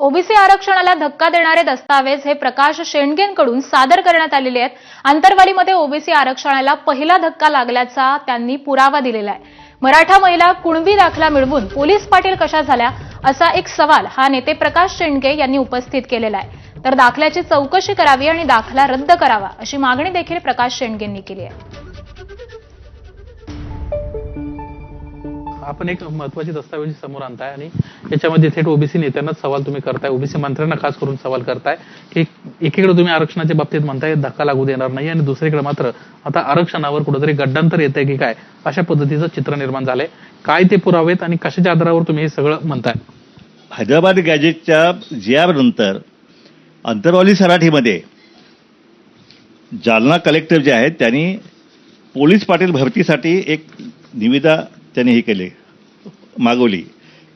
OBC आरक्षणाला धक्का देणारे दस्तावेज हे प्रकाश शेंडगेंकडून सादर करण्यात आलेले आहेत. आंतरवालीमध्ये ओबीसी आरक्षणाला पहिला धक्का लागल्याचा त्यांनी पुरावा दिलेला आहे. मराठा महिला कुणबी दाखला मिळवून पोलीस पाटील कशा झाल्या असा एक सवाल हा नेते प्रकाश शेंडगे यांनी उपस्थित केलेला आहे. तर दाखल्याची चौकशी करावी आणि दाखला रद्द करावा अशी मागणी देखील प्रकाश शेंडगेंनी केली आहे. आपण एक महत्वाची दस्तावेज समोर आणताय आणि त्याच्यामध्ये थेट ओबीसी नेत्यांनाच सवाल तुम्ही करताय. ओबीसी मंत्र्यांना खास करून सवाल करताय की एकीकडे तुम्ही आरक्षणाच्या बाबतीत म्हणताय धक्का लागू देणार नाही आणि दुसरीकडे मात्र आता आरक्षणावर कुठेतरी गड्डांतर येत आहे की काय अशा पद्धतीचं चित्र निर्माण झालंय. काय ते पुरावेत आणि कशाच्या आधारावर तुम्ही हे सगळं म्हणताय? हैदराबाद गॅजेटच्या जी नंतर अंतरवाली सराठीमध्ये जालना कलेक्टर जे आहेत त्यांनी पोलीस पाटील भरतीसाठी एक निविदा त्यांनी हे केले. मागवली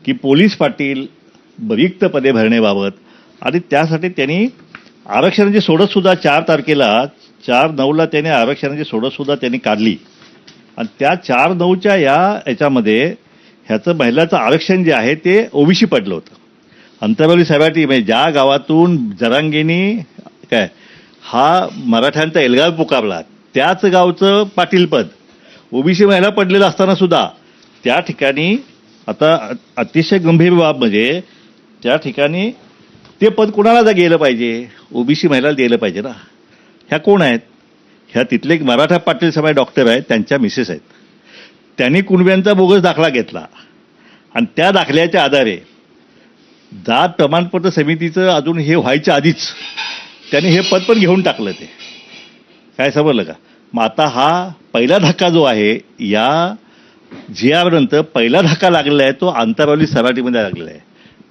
की पोलीस पाटील रिक्त पदे भरण्याबाबत. आणि त्यासाठी त्यांनी आरक्षणाची सोडतसुद्धा चार तारखेला चार नऊला त्यांनी आरक्षणाची सोडतसुद्धा त्यांनी काढली. आणि त्या चार नऊच्या या याच्यामध्ये ह्याचं महिलाचं आरक्षण जे आहे ते ओबीसी पडलं होतं. अंतरवली सराठी म्हणजे ज्या गावातून जरांगिनी काय हा मराठ्यांचा एल्गार पुकारला त्याच गावचं पाटीलपद. ओबीसी महिला पडलेलं असताना सुद्धा त्या ठिकाणी आता अतिशय गंभीर बाब म्हणजे त्या ठिकाणी ते पद कुणाला जर गेलं पाहिजे? ओबीसी महिलाला दिलं पाहिजे ना. ह्या कोण आहेत? ह्या तिथले एक मराठा पाटील समाज डॉक्टर आहेत त्यांच्या मिसेस आहेत. त्यांनी कुणब्यांचा बोगस दाखला घेतला. आणि त्या दाखल्याच्या आधारे जात प्रमाणपत्र समितीचं अजून हे व्हायच्या आधीच त्यांनी हे पद पण घेऊन टाकलं ते. काय समजलं का? मग आता हा पहिला धक्का जो आहे या जी पहिला धक्का लागलेला आहे तो आंतरवाली सराटीमध्ये लागलेला आहे.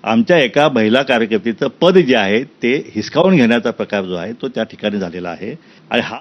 आमच्या एका महिला कार्यकर्तीचं पद जे आहे ते हिसकावून घेण्याचा प्रकार जो आहे तो त्या ठिकाणी झालेला आहे. आणि हा